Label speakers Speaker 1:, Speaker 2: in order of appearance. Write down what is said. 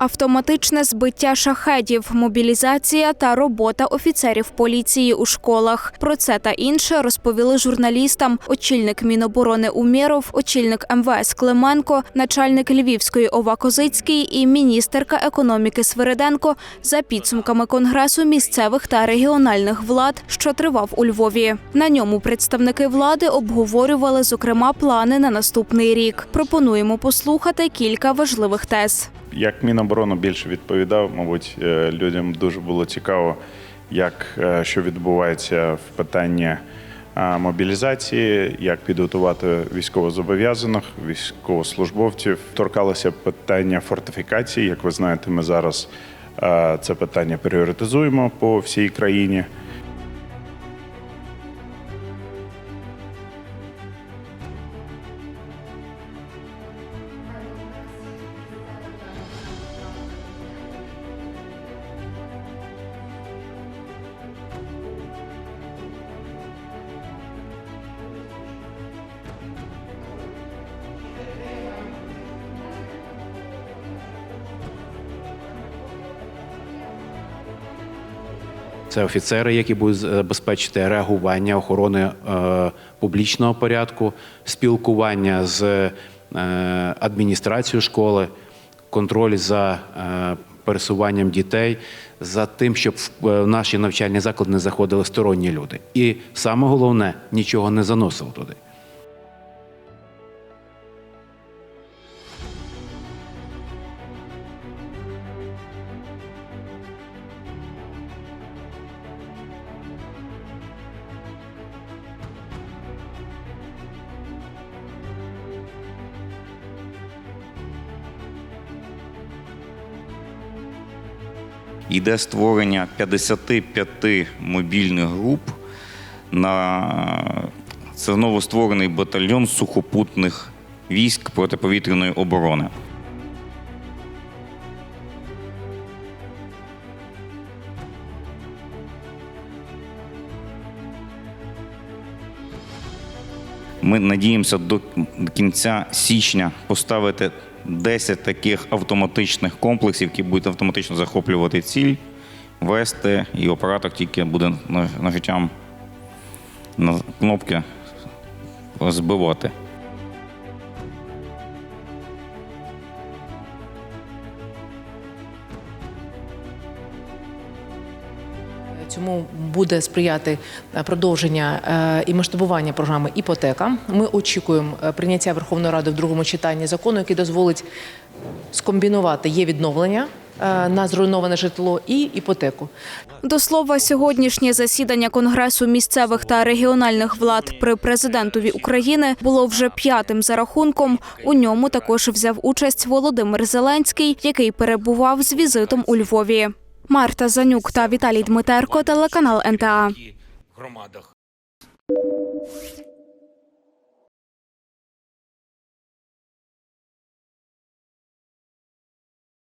Speaker 1: Автоматичне збиття шахедів, мобілізація та робота офіцерів поліції у школах. Про це та інше розповіли журналістам очільник Міноборони Умєров, очільник МВС Клименко, начальник Львівської ОВА Козицький і міністерка економіки Свириденко за підсумками конгресу місцевих та регіональних влад, що тривав у Львові. На ньому представники влади обговорювали зокрема плани на наступний рік. Пропонуємо послухати кілька важливих тез.
Speaker 2: Як Міноборони більше відповідав, мабуть, е, людям дуже було цікаво, як е, що відбувається в питанні е, мобілізації, як підготувати військовозобов'язаних, військовослужбовців. Торкалося питання фортифікації. Як ви знаєте, ми зараз це питання пріоритизуємо по всій країні.
Speaker 3: Це офіцери, які будуть забезпечити реагування охорони е, публічного порядку, спілкування з е, адміністрацією школи, контроль за е, пересуванням дітей, за тим, щоб в наші навчальні заклади не заходили сторонні люди. І саме головне нічого не заносило туди.
Speaker 4: Йде створення 55 мобільних груп на це новостворений батальйон сухопутних військ протиповітряної оборони. Ми надіємося до кінця січня поставити 10 таких автоматичних комплексів, які будуть автоматично захоплювати ціль, вести, і оператор тільки буде на- нажиттям на кнопки збивати.
Speaker 5: Цьому буде сприяти е, продовження е, і масштабування програми іпотека. Ми очікуємо е, прийняття Верховної Ради в другому читанні закону, який дозволить скомбінувати є відновлення на зруйноване житло і іпотеку.
Speaker 1: До слова, сьогоднішнє засідання Конгресу місцевих та регіональних влад при президентові України було вже п'ятим за рахунком. У ньому також взяв участь Володимир Зеленський, який перебував з візитом у Львові. Марта Занюк та Віталій Дмитерко, телеканал НТА.
Speaker 6: громадах.